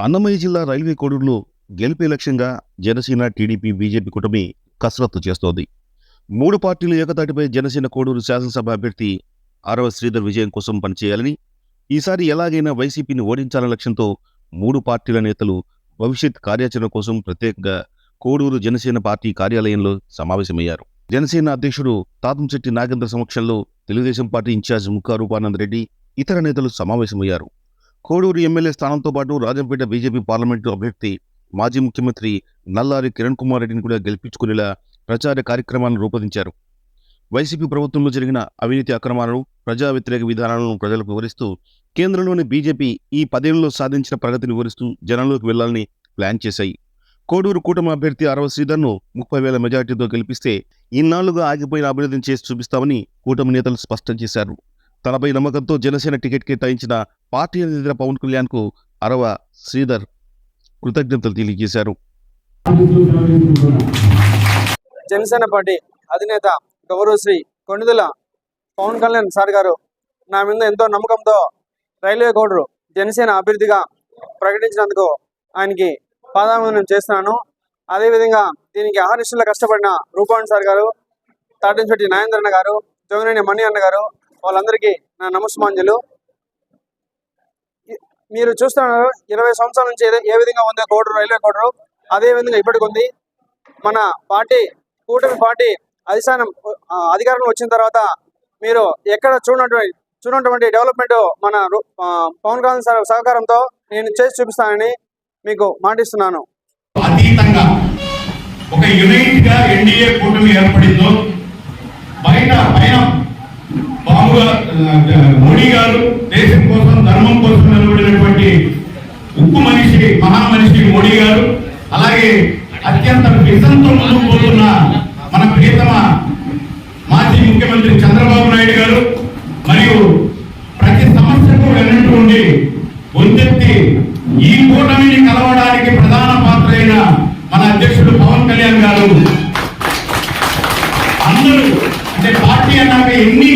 అన్నమయ్య జిల్లా రైల్వే కోడూరులో గెలిపే లక్ష్యంగా జనసేన టీడీపీ బీజేపీ కూటమి కసరత్తు చేస్తోంది. మూడు పార్టీలు ఏకతాటిపై జనసేన కోడూరు శాసనసభ అభ్యర్థి ఆరవ శ్రీధర్ విజయం కోసం పనిచేయాలని ఈసారి ఎలాగైనా వైసీపీని ఓడించాలనే లక్ష్యంతో మూడు పార్టీల నేతలు భవిష్యత్ కార్యాచరణ కోసం ప్రత్యేకంగా కోడూరు జనసేన పార్టీ కార్యాలయంలో సమావేశమయ్యారు. జనసేన అధ్యక్షుడు తాతంశెట్టి నాగేంద్ర సమక్షంలో తెలుగుదేశం పార్టీ ఇన్ఛార్జ్ ముక్కా రూపానంద్ రెడ్డి ఇతర నేతలు సమావేశమయ్యారు. కోడూరు ఎమ్మెల్యే స్థానంతో పాటు రాజంపేట బీజేపీ పార్లమెంటు అభ్యర్థి మాజీ ముఖ్యమంత్రి నల్లారి కిరణ్ కుమార్ రెడ్డిని కూడా గెలిపించుకునేలా ప్రచార కార్యక్రమాలను రూపొందించారు. వైసీపీ ప్రభుత్వంలో జరిగిన అవినీతి అక్రమాలను ప్రజా వ్యతిరేక విధానాలను ప్రజలకు వివరిస్తూ కేంద్రంలోని బీజేపీ ఈ పదేళ్ళలో సాధించిన ప్రగతిని వివరిస్తూ జనంలోకి వెళ్ళాలని ప్లాన్ చేశాయి. కోడూరు కూటమి అభ్యర్థి అరవ శ్రీధర్ను ముప్పై వేల మెజార్టీతో గెలిపిస్తే ఇన్నాళ్ళుగా ఆగిపోయిన అభివృద్ధిని చేసి చూపిస్తామని కూటమి నేతలు స్పష్టం చేశారు. తనపై నమ్మకంతో జనసేన టికెట్ కేటాయించిన పార్టీ అధినేత పవన్ కళ్యాణ్కు అరవ శ్రీధర్ కృతజ్ఞతలు తెలియజేశారు. జనసేన పార్టీ అధినేత గౌరవశ్రీ కొణిదెల పవన్ కళ్యాణ్ సార్ గారు నా మీద ఎంతో నమ్మకంతో రైల్వే కోడరు జనసేన అభ్యర్థిగా ప్రకటించినందుకు ఆయనకి పాదాభివందనం చేస్తున్నాను. అదేవిధంగా దీనికి ఆహర్నిశలు కష్టపడిన రూపాణి సార్ గారు తాటించెట్టి నాగేంద్రన్న గారు జోగినేని మణి అన్న గారు వాళ్ళందరికీ నా నమస్మాంజలు మీరు చూస్తున్నారు ఇరవై సంవత్సరాల నుంచి ఏ- విధంగా ఉంది కోడరు రైల్వే కోడరు? అదే విధంగా ఇప్పటికి ఉంది. మన పార్టీ కూటమి పార్టీ అధిష్టానం అధికారం అధికారంలో వచ్చిన తర్వాత మీరు ఎక్కడ చూడటువంటి చూడటువంటి డెవలప్మెంట్ మన పవన్ కళ్యాణ్ సార్ సహకారంతో నేను చేసి చూపిస్తానని మీకు మాటిస్తున్నాను. అతీతంగా ఒక యునైట్గా ఎన్డీఏ కూటమి ఏర్పడిందో బయట పైన బాబు మోడీ గారు దేశం కోసం ధర్మం కోసం నిలబడినటువంటి ఉక్కు మనిషి మహామనిషి మోడీ గారు అలాగే అత్యంత విజంతో ముందుకు పోతున్న మన ప్రియతమ మాజీ ముఖ్యమంత్రి చంద్రబాబు నాయుడు గారు మరియు ప్రతి సమస్యకు వెన్నట్టు ఉండి గొంతెత్తి ఈ కూటమిని కలవడానికి ప్రధాన పాత్ర అయిన మన అధ్యక్షుడు పవన్ కళ్యాణ్ గారు. అందరూ అంటే పార్టీ అన్నాక ఎన్ని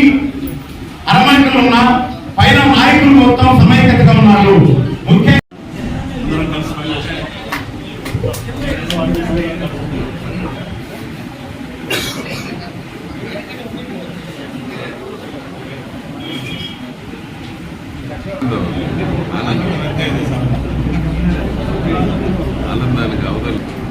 ఆనందానికి టు